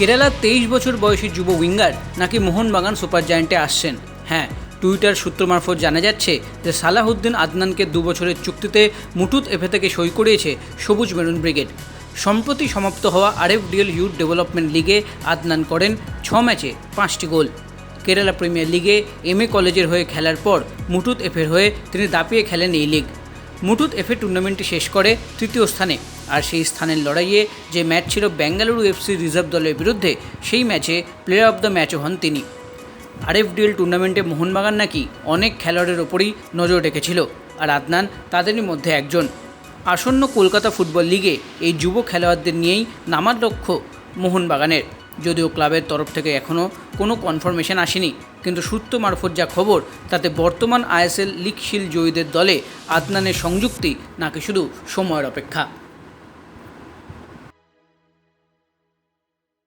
কেরালার তেইশ বছর বয়সী যুব উইঙ্গার নাকি মোহনবাগান সুপার জায়ান্টে আসছেন? হ্যাঁ টুইটার সূত্র মারফত জানা যাচ্ছে যে সালাহুদ্দিন আদনানকে দু বছরের চুক্তিতে মুটুত এফে থেকে সই করিয়েছে সবুজ মেরুন ব্রিগেড। সম্প্রতি সমাপ্ত হওয়া আরএফডিএল ইউথ ডেভেলপমেন্ট লিগে আদনান করেন ছ ম্যাচে পাঁচটি গোল। কেরালা প্রিমিয়ার লিগে এম এ কলেজের হয়ে খেলার পর মুটুত এফের হয়ে তিনি দাপিয়ে খেলেন এই লিগ। মুটুত এফএ টুর্নামেন্টটি শেষ করে তৃতীয় স্থানে। আর সেই স্থানের লড়াইয়ে যে ম্যাচ ছিল বেঙ্গালুরু এফসি রিজার্ভ দলের বিরুদ্ধে, সেই ম্যাচে প্লেয়ার অব দ্য ম্যাচও হন তিনি। আরএফডিএল টুর্নামেন্টে মোহনবাগান নাকি অনেক খেলোয়াড়ের ওপরই নজর রেখেছিল। আর আদনান তাদেরই মধ্যে একজন। আসন্ন কলকাতা ফুটবল লিগে এই যুব খেলোয়াড়দের নিয়েই নামার লক্ষ্য মোহনবাগানের। যদিও ক্লাবের তরফ থেকে এখনও কোনো কনফার্মেশন আসেনি, কিন্তু সূত্র মারফত যা খবর, তাতে বর্তমান আইএসএল লিগ শিল জয়ীদের দলে আদনানের সংযুক্তি নাকি শুধু সময়ের অপেক্ষা।